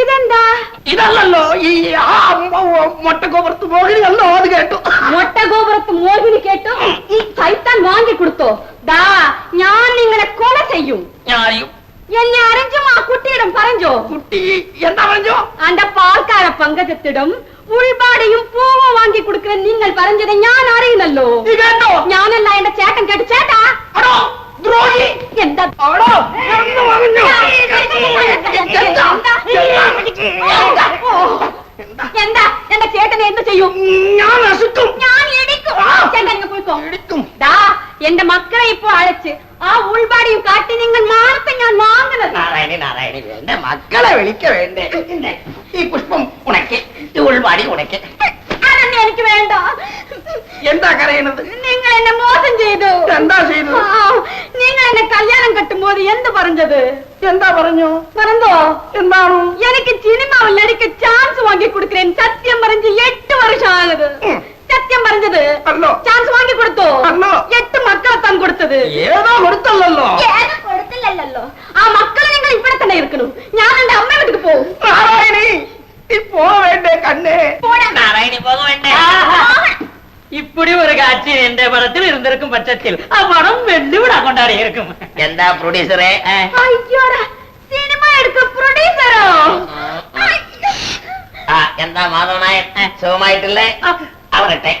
ഇതെന്താ? ഇതല്ലല്ലോ ഈ ആ മോഹിനി അല്ലോ അത് കേട്ടു. മൊട്ടഗോപുരത്ത് മോഹിനി കേട്ടു? ഈ സൈത്താൻ വാങ്ങി കൊടുത്തോ? ദാ ഞാൻ നിങ്ങളെ കൊല ചെയ്യും. എന്നെ അറിഞ്ഞു ആ കുട്ടിയിടം പറഞ്ഞോ? കുട്ടി എന്താ പറഞ്ഞോ? അന്റെ പാൽക്കാര പങ്കജത്തിടും ഉൾപാടയും പൂവും വാങ്ങി കൊടുക്കുന്ന നിങ്ങൾ പറഞ്ഞത് ഞാൻ അറിയുന്നല്ലോ. കേട്ടോ ഞാനല്ല എന്റെ ചേട്ടൻ കേട്ടു. ചേട്ടാ! ദ്രോഹി? എന്താ? പറഞ്ഞു എന്താ? എന്റെ ചേട്ടനെ എന്ത് ചെയ്യും? ഞാൻ നശിക്കും ഞാൻ ഇടിക്കും ചേട്ടൻ ഇങ്ങ് പോയിക്കോ. ഇടിക്കും ദാ എന്റെ മക്കളെ ഇപ്പൊ അഴച്ച് ആ ഉൾപാടിയും കാട്ടി നിങ്ങൾ മാനത്തെ ഞാൻ വാങ്ങുന്നത്. നാരായണി നാരായണി എന്റെ മക്കളെ വിളിക്ക വേണ്ടേ? ഈ പുഷ്പം ഉണക്കി ഈ ഉൾപാടി ഉണക്കി. അതൊന്നും എനിക്ക് വേണ്ട. എന്താ കരയണത്? നിങ്ങൾ എന്നെ മോശം ചെയ്തു. എന്താ ചെയ്തു നിങ്ങൾ എന്നെ കല്യാണം കെട്ടുമ്പോൾ എന്ത് പറഞ്ഞത്? എന്താ പറഞ്ഞു? പറഞ്ഞോ? എന്താണോ? എനിക്ക് സിനിമാവിൽ അടിക്ക് ചാൻസ് വാങ്ങി കൊടുക്കുന്നേൻ സത്യം പറഞ്ഞ് എട്ട് വർഷമാണത്. സത്യം പറഞ്ഞത്. ചാൻസ് വാങ്ങി കൊടുത്തോ എട്ട് മക്കളെ താൻ കൊടുത്തത്. ഏതോ കൊടുത്തല്ലോ കൊടുത്തില്ലല്ലോ? ആ മക്കളെ നിങ്ങൾ ഇവിടെ തന്നെ ഇരിക്കണു. ഞാൻ എന്റെ അമ്മ വീട്ടിൽ പോകും പോവേണ്ടേ കണ്ണേ. പോടാ. നാരായണി പോകവേണ്ടേ இப்படி ஒரு காட்சி எந்த படத்தில் இருந்திருக்கும் பட்சத்தில் அப்படம் வெள்ளி விழா கொண்டாடி இருக்கும் എന്താ പ്രൊഡ്യൂസറെ അയ്യോടാ സിനിമ എടുക്ക പ്രൊഡ്യൂസറോ ആ എന്താ മാധവനായ സുഖമായിട്ടില്ലേ അവരട്ടെ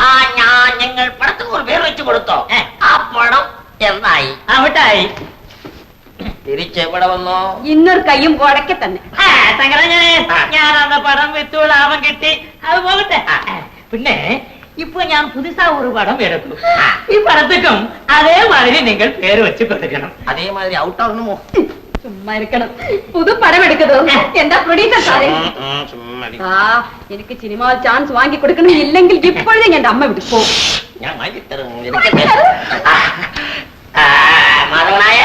ആ ഞാൻ ഞങ്ങൾ പടത്തിന് ഒരു പേര് വെച്ചു കൊടുത്തോ ആ പടം എന്നായി അവിട്ടായി തിരിച്ചെവിടെ വന്നോ ഇന്നൊരു കയ്യും കൊടക്കെ തന്നെ സങ്കരഞ്ഞനെ ആ. ഞാൻ അന്ന് പടം വിത്തു ലാഭം കിട്ടി അത് പോകട്ടെ പിന്നെ இப்போ ഞാൻ புதுசா ஒரு படம் எடுக்கும் ഈ படத்துக்கும் அதே மாதிரி நீங்கள் பேரு வச்சு கொடுக்கணும் അതേമാതിരി ഔട്ട് ആകണമോ ചുമ്മാ ഇരിക്കണം പുതു പടം എടുക്കതോ എന്താ പ്രൊഡ്യൂസർ സാറേ ആ എനിക്ക് സിനിമ ചാൻസ് വാങ്ങി കൊടുക്കണം ഇല്ലെങ്കിൽ ഇപ്പോഴേ എന്റെ അമ്മ വിട്ടു പോകും ഞാൻ വാങ്ങിത്തരും ഇരിക്കട്ടെ. ആ, ആ, മാധവനായ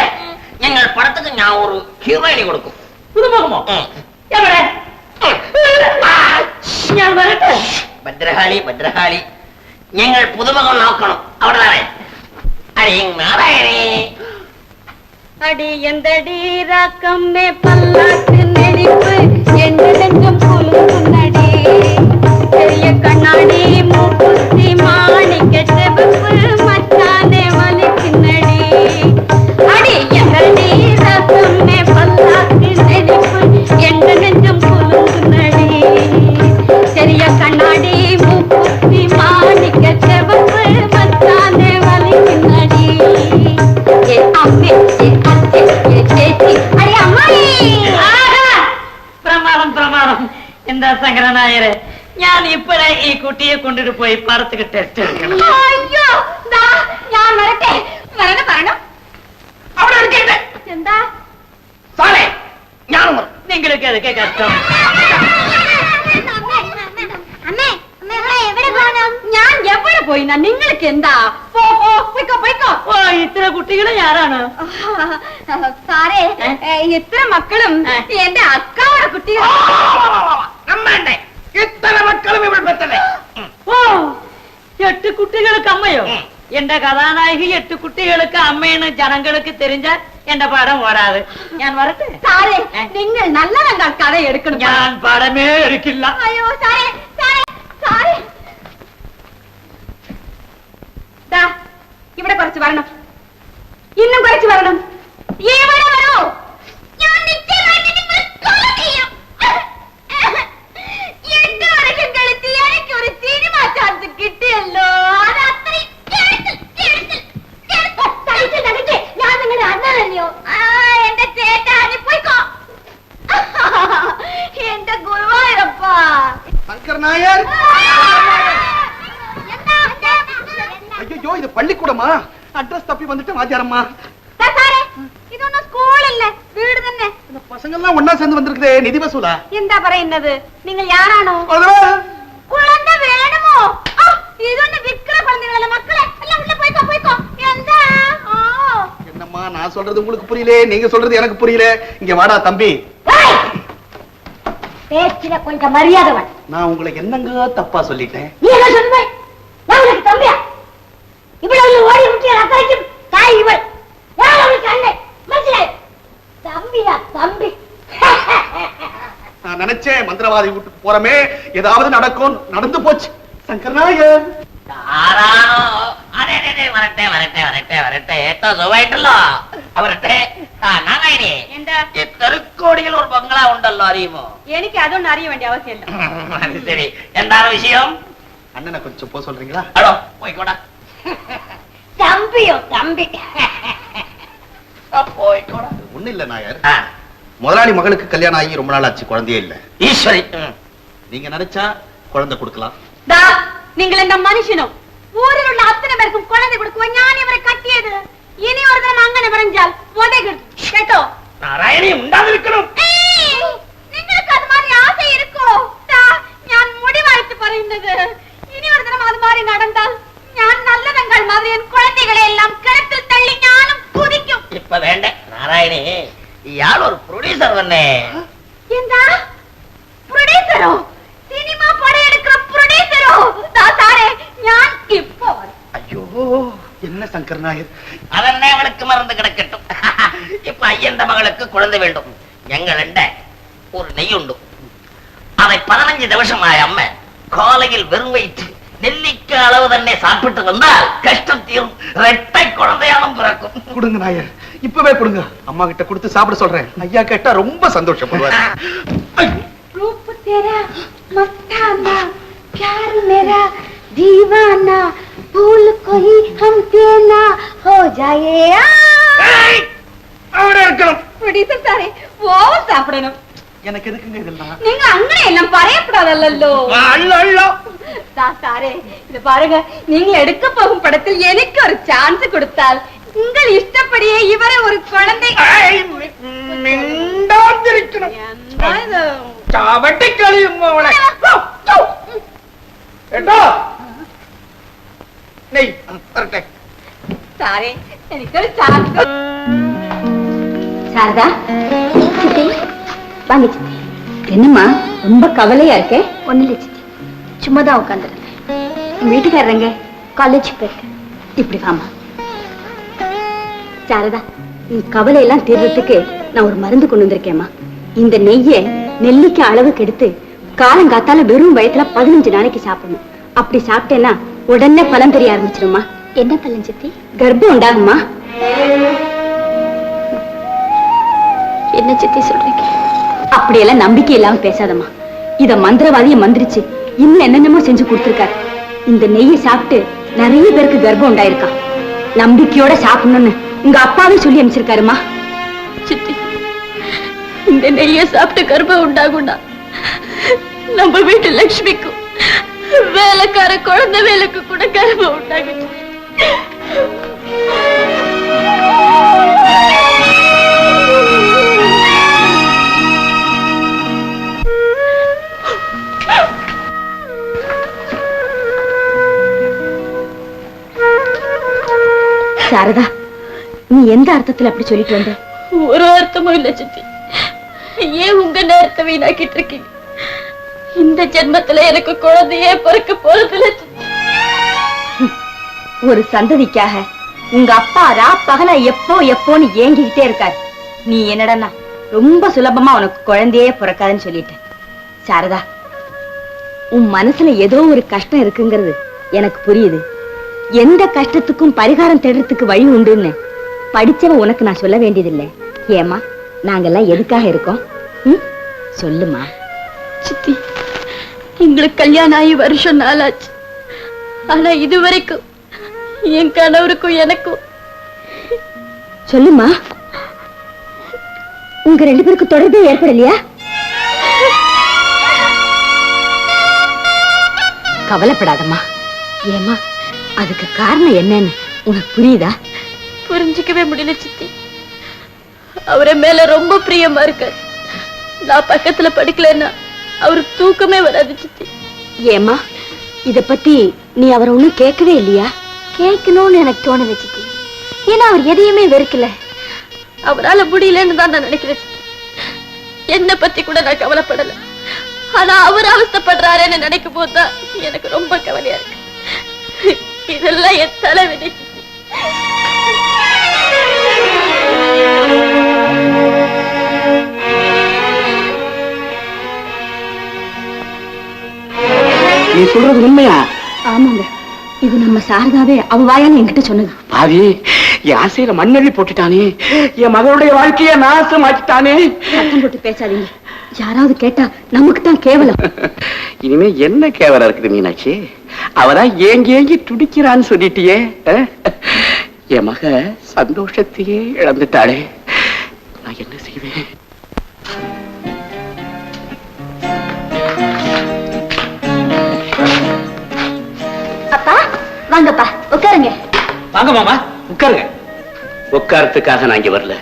ഞങ്ങൾ പടത്തിന് ഞാൻ ഒരു ഹീറോയിനി കൊടുക്കും புதுமுகமோ ഉം. എവിടെ ഞാൻ വരട്ടെ ഭദ്രകാളി நீங்கள் புதுமுகம் நோக்கணும். அவ்வளவுதானே அடி நாராயணி. அடி எந்த அடி ராக்கம்மே பல்லாக்கு நடிப்பு என் நெஞ்சம் குலுங்கும் நடி பெரிய கண்ணாடி மூக்குத்தி மாணிக்க செவப்பு എന്താ ശങ്കരനായരെ ഞാൻ ഇപ്പഴേ ഈ കുട്ടിയെ കൊണ്ടിട്ട് പോയി പടത്തേക്ക് ടെസ്റ്റ് ഞാൻ ഞാൻ എവിടെ പോയി നിങ്ങൾക്ക് എന്താ? ഇത്ര കുട്ടികളെ ഞാനാണ് സാറേ ഇത്ര മക്കളും എന്റെ അക്കാവുടെ കുട്ടികൾ അമ്മണ്ടേ ഇത്ര മക്കളും ഇവിടെ പെട്ടല്ലേ? ഓ എട്ട് കുട്ടികൾക്ക് അമ്മയോ? എന്റെ കഥാനായകി എട്ട് കുട്ടികൾക്ക് അമ്മയെന്ന് ജനങ്ങൾക്ക് തെരിഞ്ഞാൽ എന്റെ പടം പോരാത് ഞാൻ വരട്ടെ? സാറേ നിങ്ങൾ നല്ല നല്ല കഥ എടുക്കണം. ഞാൻ പടമേ എടുക്കില്ല. അയ്യോ സാറേ സാറേ സാറേ. ഇവിടെ കുറച്ച് വരണം. ഇന്നും കുറച്ച് വരണം. ഇവിടെ വരോ ഞാൻ அந்த கிட்டு எல்லோரும் அத்தனை சங்கர் நாயர். ஐயோ இது பள்ளிக்கூடமா? அட்ரஸ் தப்பி வந்துட்டு வாத்தியாரம்மா. இது ஒன்னும் ஸ்கூல் இல்ல வீடு பசங்க எல்லாம் ஒன்னா சேர்ந்து வந்திருக்குது நிதி வசூலா? இந்த பறை என்னது? நீங்கள் யாரானோ? நான் சொல்றது உங்களுக்கு புரியல நீங்க சொல்றது எனக்கு புரியல. இங்க வாடா தம்பி. பேச்சில கொஞ்சம் மரியாதை நான் உங்களை என்னங்க தப்பா சொல்லிட்டேன்? நீ என்ன சொன்ன நான் உங்களுக்கு தம்பியா? இவ்வளவு ஓடி முட்டிய ரத்தரைக்கும் தாய் இவள். யார் அவளுக்கு அண்ணன். மனுஷன் தம்பியா தம்பி? நான் நினைச்சேன் மந்திரவாதி வீட்டுக்கு போறமே. ஏதாவது நடக்கும் நடந்து போச்சு. சங்கர் தாராளம். അതെ അതെ വരട്ടെ വരട്ടെ വരട്ടെ വരട്ടെ ഏറ്റവും സുഖമായിട്ടല്ലോ അവരട്ടെ ആ നാരായണി എന്താ ഈ തെറുക്കോടിയിൽ ഒരു ബംഗ്ലാ ഉണ്ടല്ലോ അറിയുമോ എനിക്ക് അതൊന്നും അറിയ വേണ്ട ആവശ്യമില്ല അത് ശരി എന്താണ് വിഷയം அண்ணனை கொஞ்சம் போக சொல்றீங்களா അടോ പോയിക്കോടാ തമ്പിയോ തമ്പി ആ, പോയിക്കോടാ ஒண்ணு இல்ல நாயர் ആ, முதலாளி மகளுக்கு கல்யாணம் ஆகி ரொம்ப நாள் ஆச்சு குழந்தையே இல்ல ഈശ്വരി ഉം. நீங்க நினைச்சா குழந்தை கொடுக்கலாம் ദാ നിങ്ങൾ എന്താ ஊரில் உள்ள அத்தனை பேருக்கும் குழந்தை கொடுக்கும் ஞானி அவரை கட்டியது. இனி ஒரு தினம் அங்கன விரைஞ்சால் உதைகள். கேட்டோ? நாராயணி உண்டாதிருக்கணும். எங்களுக்கு அது மாதிரி ஆசை இருக்கும் நான் முடிவாய்த்து பறைந்தது. இனி ஒரு தினம் அது மாதிரி நடந்தால் நான் நல்லதங்கள் மாதிரி என் குழந்தைகளை எல்லாம் கிணத்தில் தள்ளி ஞானம் குதிக்கும். இப்ப வேண்டாம் நாராயணி யார் ஒரு ப்ரொடியூசர் வந்தேன். எந்த ப்ரொடியூசரோ சினிமா படம் கஷ்டம் கருணாகர். அதென்ன அவளுக்கு மறந்து கிடக்கட்டும். இப்ப ஐயந்த மகளுக்கு குழந்தை வேண்டும். எங்களண்ட ஒரு நெய் உண்டு அதை பதினஞ்சு நிமிஷம் ஆய அம்ம காலையில் வெறும் வயிற்று நெல்லிக்கு அளவு தன்னை சாப்பிட்டு வந்தால் கஷ்டம் தீரும். ரெட்டை குழந்தையாலும் பிறக்கும். கொடுங்க நாயர். இப்பவே கொடுங்க. அம்மா கிட்ட கொடுத்து சாப்பிட சொல்றேன். ஐயா கேட்டா ரொம்ப சந்தோஷப்படுவாரு. ரூபு तेरा मत्था ना प्यार दीवाना भूल कोई हम देना हो जाए? அவனே இருக்கணும். பிடித்து தாரே ஓவர் சாப்பிடணும். எனக்கு எதுக்குங்க இதெல்லாம்? நீங்க அங்கனே எல்லாம் பறையப்படாதல்லோ அல்லோ அல்லோ சாரே இது பாருங்க நீங்க எடுக்க போகும் படத்தில் எனக்கு ஒரு சான்ஸ் கொடுத்தால் உங்கள் இஷ்டப்படியே இவரை ஒரு குழந்தை மிண்டாந்திருக்கணும். சாவட்டி கழியும் அவனை ஏட்டா நெய் வரட்டே சாரே எனக்கு சாக்கு. சாரதா சித்தி வாங்க சித்தி என்னம்மா ரொம்ப கவலையா இருக்கே? ஒண்ணு இல்லை சித்தி. சும்மா தான் உட்காந்துருந்தேன் வீட்டுக்காரங்க காலேஜ் போயிருக்கேன் இப்படி வாமா சாரதா. உன் கவலையெல்லாம் தீர்றதுக்கு நான் ஒரு மருந்து கொண்டு வந்திருக்கேம்மா. இந்த நெய்யை நெல்லிக்கு அளவுக்கு எடுத்து காலங்காத்தால வெறும் வயத்துல பதினஞ்சு நாளைக்கு சாப்பிடணும். அப்படி சாப்பிட்டேன்னா உடனே பலன் தெரிய ஆரம்பிச்சிருமா என்ன பலன் சித்தி? கர்ப்பம் உண்டாகுமா என்ன சித்தி சொல்றீங்க? அப்படியெல்லாம் நம்பிக்கை இல்லாம பேசாதம்மா. இத மந்திரவாதிய மந்திரிச்சு இன்னும் என்னென்னமோ செஞ்சு கொடுத்திருக்காரு. இந்த நெய்யை சாப்பிட்டு நிறைய பேருக்கு கர்ப்பம் உண்டாயிருக்கான் நம்பிக்கையோட சாப்பிடணும்னு உங்க அப்பாவே சொல்லி அனுப்பிச்சிருக்காருமா சித்தி இந்த நெய்ய சாப்பிட்டு கர்ப்பம் உண்டாகும்னா நம்ம வீட்டு லட்சுமிக்கும் வேலைக்கார குழந்தை வேலைக்கு கூட கர்ப்பம் உண்டாகும் சாரதா நீ எந்த அர்த்தத்துல அப்படி சொல்லிட்டு வந்த? ஒரு அர்த்தமும் இல்ல சித்தி. ஏன் உங்க நேரத்தை வீணாக்கிட்டு இருக்கீங்க? இந்த ஜென்மத்துல எனக்கு குழந்தையே பிறக்க போறதில்ல. சித்தி ஒரு சந்ததிக்காக உங்க அப்பா ரா பகலா எப்போ எப்போன்னு ஏங்கிக்கிட்டே இருக்காரு. நீ என்னடனா ரொம்ப சுலபமா உனக்கு குழந்தையே பிறக்காதுன்னு சொல்லிட்ட. சாரதா உன் மனசுல ஏதோ ஒரு கஷ்டம் இருக்குங்கிறது எனக்கு புரியுது. எந்த கஷ்டத்துக்கும் பரிகாரம் தேடுறதுக்கு வழி உண்டுன்னு படிச்சவ உனக்கு நான் சொல்ல வேண்டியதில்லை. ஏமா நாங்கெல்லாம் எதுக்காக இருக்கோம்? சொல்லுமா. சித்தி எங்களுக்கு கல்யாணம் ஆகி வருஷம் நாளாச்சு. ஆனா இது வரைக்கும் என் கணவருக்கும் எனக்கும் சொல்லுமா உங்க ரெண்டு பேருக்கு தொடர்பே ஏற்படலையா? கவலைப்படாதம்மா. ஏமா அதுக்கு காரணம் என்னன்னு உனக்கு புரியுதா? புரிஞ்சுக்கவே முடியல சித்தி. அவரை மேல ரொம்ப பிரியமா இருக்காரு. நான் பக்கத்துல படிக்கலைன்னா அவருக்கு தூக்கமே வராது சித்தி. ஏமா இத பத்தி நீ அவரை ஒண்ணும் கேட்கவே இல்லையா? கேட்கணும்னு எனக்கு தோணல சித்தி. ஏன்னா அவர் எதையுமே வெறுக்கல. அவரால முடியலன்னு தான் நான் நினைக்கிறேன். என்னை பத்தி கூட நான் கவலைப்படல. ஆனா அவர் அவஸ்தைப்படுறாருன்னு நினைக்கும் போதுதான் எனக்கு ரொம்ப கவலையா இருக்கு. இதெல்லாம் என் தலைவிதி நீ சொல்றது உண்மையா? ஆமாங்க. இது நம்ம சாரதாவே அவ வாயான்னு என்கிட்ட சொன்னது. பாவி என் ஆசையில மண்ணெள்ளி போட்டுட்டானே. என் மகளுடைய வாழ்க்கைய நாசமாக்கிட்டானே. சத்தம் போட்டு பேசாதீங்க. யாராவது கேட்டா நமக்கு தான் கேவலம். இனிமே என்ன கேவலம் இருக்குது மீனாட்சி? அவதான் ஏங்கி ஏங்கி துடிக்கிறான்னு சொல்லிட்டியே? என் மக சந்தோஷத்தையே இழந்துட்டாளே. நான் என்ன செய்வேன்? உட்காருங்க. வாங்க மாமா உட்காருங்க. உட்காரத்துக்காக நான் இங்க வரல.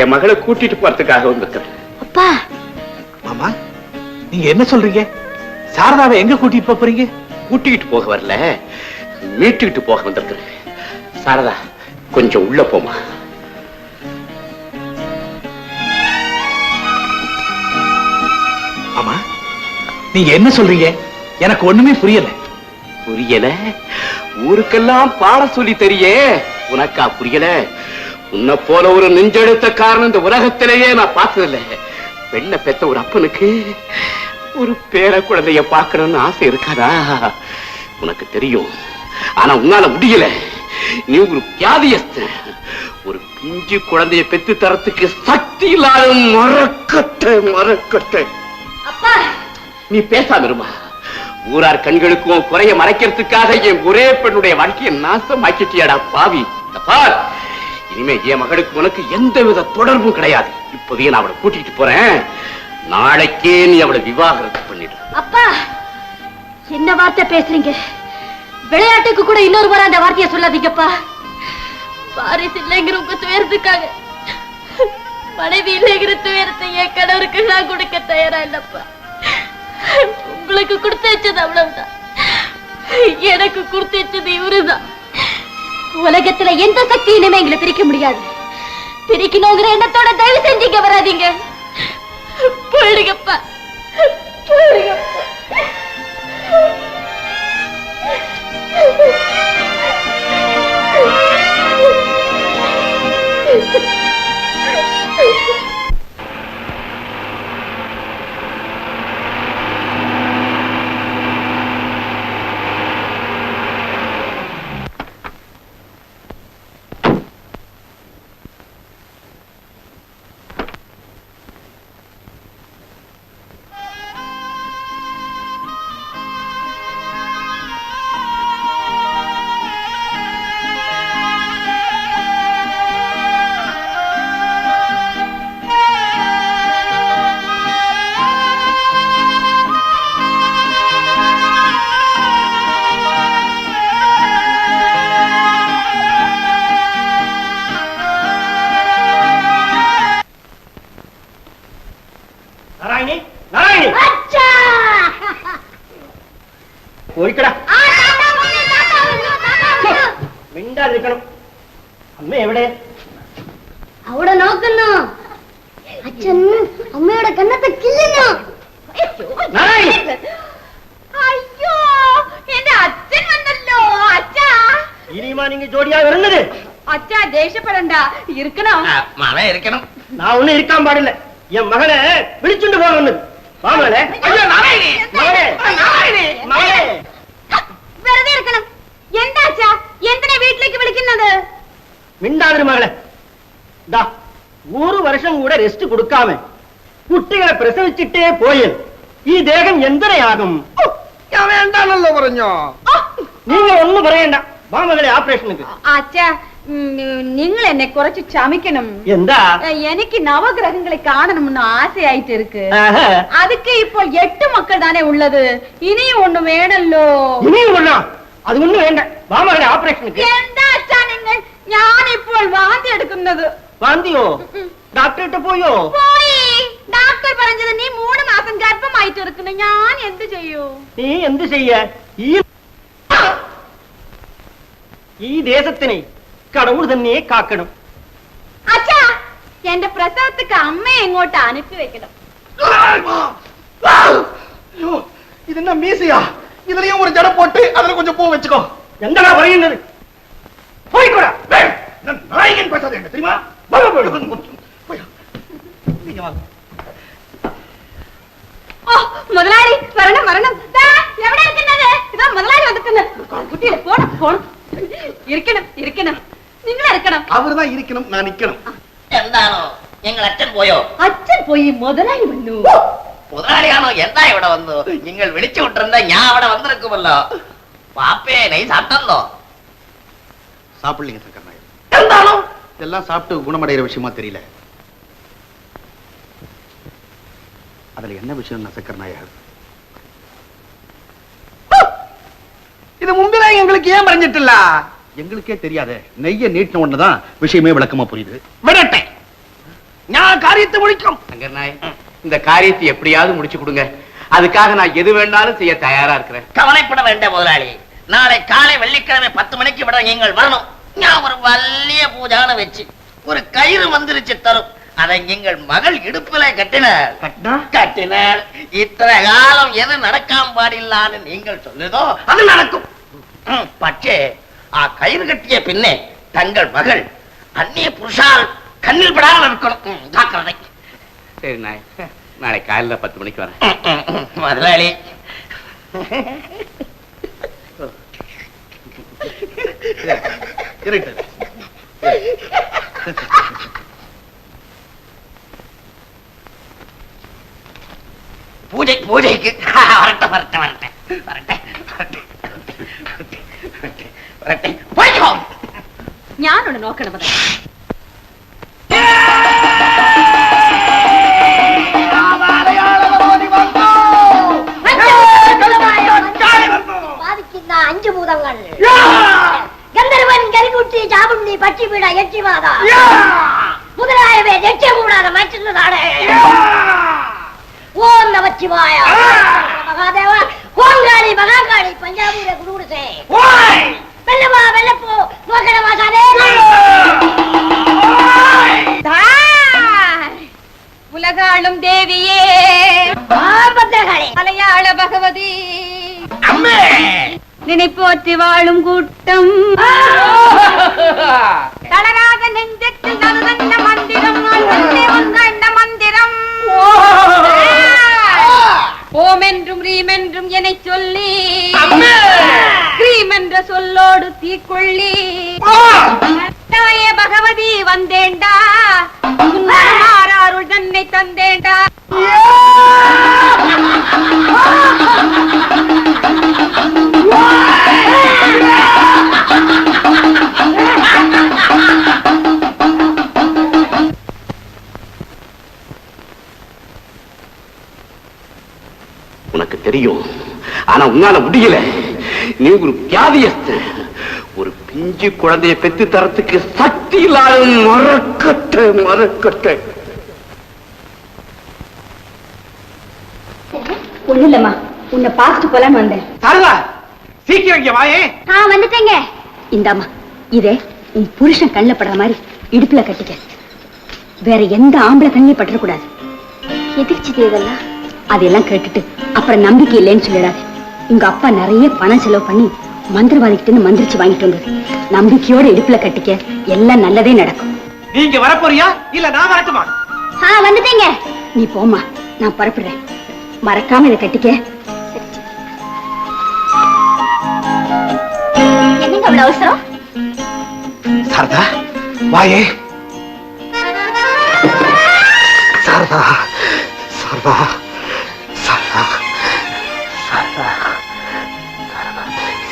என் மகளை கூட்டிட்டு போறதுக்காக வந்திருக்கிறேன் அப்பா. மாமா நீங்க என்ன சொல்றீங்க? சாரதாவை எங்க கூட்டிட்டு போறீங்க? கூட்டிக்கிட்டு போக வரல. மீட்டுக்கிட்டு போக வந்திருக்கிறேன். சாரதா கொஞ்சம் உள்ள போமா மாமா நீங்க என்ன சொல்றீங்க? எனக்கு ஒண்ணுமே புரியல. புரியல? ஊருக்கெல்லாம் பாட சொல்லி தெரியே. உனக்கா புரியல? உன்னை போல ஒரு நெஞ்செடுத்த காரணம் இந்த உலகத்திலேயே நான் பார்த்ததில்ல. பெண்ணை பெத்த ஒரு அப்பனுக்கு ஒரு பேர குழந்தைய பார்க்கணும்னு ஆசை இருக்காதா? உனக்கு தெரியும். ஆனா உன்னால முடியல. நீ ஒரு வியாதியஸ்த ஒரு பிஞ்சு குழந்தைய பெத்து தரத்துக்கு சக்தி இல்லாத மறக்கட்டை மறக்கட்டை அப்பா! நீ பேசாம இருமா. ஊரார் கண்களுக்கும் குறைய மறைக்கிறதுக்காக என் ஒரே பெண்ணுடைய வாழ்க்கையை நாசமாக்கிட்டியாடா பாவி. பார். இனிமே என் மகளுக்கு உனக்கு எந்த வித தொடர்பும் கிடையாது. இப்போதையே நான் அவளை கூட்டிட்டு போறேன். நாளைக்கே நீ அவளை விவாகரத்து பண்ணிடு. அப்பா என்ன வார்த்தை பேசுறீங்க? விளையாட்டுக்கு கூட இன்னொரு முறை அந்த வார்த்தையை சொல்லாதீங்கப்பா. பாரிஸ் இல்லைங்கிற உங்க துயரத்துக்காக. மனைவி இல்லைங்கிற துயரத்தை என் கணவருக்கு நான் கொடுக்க தயாரா இல்லப்பா. உங்களுக்கு கொடுத்து வச்சது அவ்வளவுதான். எனக்கு கொடுத்து வச்சது இவருதான். உலகத்துல எந்த சக்தி இனிமே எங்களை பிரிக்க முடியாது. பிரிக்கணுங்கிற எண்ணத்தோட தயவு செஞ்சீங்க வராதீங்க. போயிடுங்கப்பா. போயிடுங்கப்பா. മിണ്ടാതിരിക്കണം അമ്മ എവിടെ അവിടെ നോക്കുന്നു അച്ഛൻ അമ്മയുടെ കണ്ണത്തെ കില്ലുന്നു നാരായണി അയ്യോ എന്റെ അച്ഛൻ വന്നല്ലോ അച്ഛാ ഇനിയുമാ നിങ്ങ ജോഡിയാ വരുന്നത് അച്ഛാ ദേഷ്യപ്പെടണ്ട ഇരിക്കണോ மழை இருக்கணும் நான் ஒண்ணும் இருக்காம பாடில்ல என் மகனை விழிச்சுண்டு போகணும் வா மகளே ஐயோ நாராயணி மகளே നാരായണി മകളെ വെറുതെ ഇരിക്കണം എന്താ അച്ഛാ എന്തിനാ വീട്ടിലേക്ക് വിളിക്കുന്നത് മിണ്ടാതിരു മകളെ ദാ ഒരു വർഷം കൂടെ റെസ്റ്റ് കൊടുക്കാമേ കുട്ടികളെ പ്രസവിച്ചിട്ടേ പോയി ഈ ദേഹം എന്തരയാകും ഞാൻ വേണ്ടാണല്ലോ പറഞ്ഞോ നിങ്ങൾ ഒന്നും പറയണ്ട വാ മകളെ ഓപ്പറേഷനുക്ക് അച്ഛാ നിങ്ങൾ എന്നെ കുറച്ച് ക്ഷമിക്കണം എന്താ എനിക്ക് നവഗ്രഹങ്ങളെ കാണണമെന്ന് ആശയായിട്ട് ഇருக்கு அதுக்கு இப்போ எட்டு மக்கள் தானே உள்ளது இனியும் ஒண்ணு வேணல்லோ இனியும் ஒண்ணா അത് വേണ്ട. വാമകളുടെ ഓപ്പറേഷനുക്ക് എന്താ അച്ഛാ നിങ്ങൾ? ഞാനിപ്പോൾ വാന്തി എടുക്കുന്നത്. വാന്തിയോ? ഡോക്ടറിട്ട് പോയോ? പോയി. ഡോക്ടർ പറഞ്ഞത് നീ മൂന്ന് മാസം ഗർഭമായിട്ട് എടുക്കുന്നു. ഞാൻ എന്ത് ചെയ്യൂ? നീ എന്ത് ചെയ്യ? ഈ ഈ ദേശത്തിനെ കടവുൾ തന്നെ കാക്കണം. അച്ഛാ എന്റെ പ്രസവത്തേക്ക് അമ്മയെ എങ്ങോട്ട് അനുപ്പി വെക്കണം. ഇതെന്നാ മീസിയാ இதுலயும் ஒரு ஜடை போட்டு அதுல கொஞ்சம் பூ வச்சுக்கோ. எங்கடா வருகின்றது போய்க்கூடா நாயகன் பேசாத என்ன தெரியுமா? முதலாளி மரணம் மரணம் எவ்வளவு இருக்கின்றது இதான் முதலாளி வந்துட்டு போன போன இருக்கணும் இருக்கணும். நீங்களும் இருக்கணும். அவர்தான் இருக்கணும் நான் நிக்கணும். இருந்தாலும் எங்கள் அச்சன் போயோ? அச்சன் போய் முதலாளி பண்ணுவோம் മുതലാളിയാണോ എന്താ ഇവിടെ വന്നു നിങ്ങൾ വിളിച്ചു വിട്ടിരുന്ന ഞാൻ അവിടെ വന്നിരിക്കുമല്ലോ പാപ്പേ നൈ സാപ്പിട്ടല്ലോ சாப்பிடலீங்க சங்கர் நாயர் എന്താണോ இதெல்லாம் சாப்பிட்டு குணமடைகிற விஷயமா தெரியல அதுல என்ன விஷயம் சக்கர் நாயர் இது மும்பில எங்களுக்கு ஏன் பறஞ்சிட்டுல எங்களுக்கே தெரியாத நெய்ய நீட்டின உடனேதான் விஷயமே விளக்கமா புரியுது വിടട്ടെ ഞാൻ കാര്യത്തെ വിളിക്കും சங்கர் நாய் இந்த காரியத்தை எப்படியாவது முடிச்சு கொடுங்க. அதுக்காக நான் எது வேணாலும் செய்ய தயாரா இருக்கிறேன். கவலைப்பட வேண்டாம் முதலாளி. நாளை காலை வெள்ளிக்கிழமை பத்து மணிக்கு விட நீங்கள் வரணும். நான் ஒரு வல்லிய பூஜான வச்சு ஒரு கயிறு வந்துருச்சு தரும். அதை எங்கள் மகள் இடுப்புல கட்டினார் கட்டினார் இத்தனை காலம் எது நடக்காம பாடில்லான்னு நீங்கள் சொல்லுதோ அது நடக்கும். பற்றே ஆ கயிறு கட்டிய பின்னே தங்கள் மகள் அந்நிய புருஷால் கண்ணில் படாமல் இருக்கணும். ஜாக்கிரதை. சரி நாய் நாளை காலையில பத்து மணிக்கு வரேன். முதலாளி. பூஜை பூஜைக்கு. வரட்டும் வரட்டும் வரட்டும். வரட்டும் வரட்டும். வரட்டும் வரட்டும். போய்க்கோ. கருங்குட்டி சாபம் நீ பற்றி விடா எட்டி மாதா முதலாயவே எட்டிய கூடாத மச்சிருந்ததாடே ஓம் நமச்சிவாய மகாதேவா ஓங்காளி மகாகாளி பஞ்சாபூர குடுகுடுசே. வெள்ளமா வெள்ளப்போ நோக்கடமா சாதே உலகாளும் தேவியே. மலையாள பகவதி அம்மே! நினை போற்றி வாழும் கூட்டம். தளராத நெஞ்சத்தில் நலுதண்ட மந்திரம் உங்கண்ட மந்திரம். ஓமென்றும் ரீமென்றும் என சொல்லி கிரீம் என்ற சொல்லோடு தீக்கொள்ளி பகவதி வந்தேண்டா மாறாருள் தன்னை தந்தேண்டா. தெரியும். ஆனா உன்னால முடியல. நீ ஒரு வியாதியஸ்த. ஒரு பிஞ்சு குழந்தைய பெத்து தரத்துக்கு சக்தி இல்லாத மறக்கட்ட மறக்கட்ட ஒண்ணு இல்லம்மா. உன்னை பார்த்துட்டு போலான்னு வந்தேன். சாரதா சீக்கிரம் இங்க வாயே. ஆ வந்துட்டேங்க. இந்தாம்மா இதே உன் புருஷன் கண்ணில் படுற மாதிரி இடுப்புல கட்டிக்க. வேற எந்த ஆம்பளை கண்ணிலையும் பற்றக்கூடாது எதிர்ச்சி இதெல்லாம்? அதெல்லாம் கேட்டுட்டு அப்புறம் நம்பிக்கை இல்லைன்னு சொல்லிடாது. உங்க அப்பா நிறைய பணம் செலவு பண்ணி மந்திரவாதிக்கிட்டு மந்திரிச்சு வாங்கிட்டு வந்தது. நம்பிக்கையோட இடுப்புல கட்டிக்க எல்லாம் நல்லதே நடக்கும். நீங்க வரப்போறியா? இல்ல நான் வரட்டுமா? ஆ வந்துட்டேங்க. நீ போம்மா நான் புறப்படுறேன். மறக்காம இதை கட்டிக்க. என்னங்க அவ்வளவு அவசரம்? சாரதா வாயே. சாரதா சாரதா.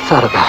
சாரதா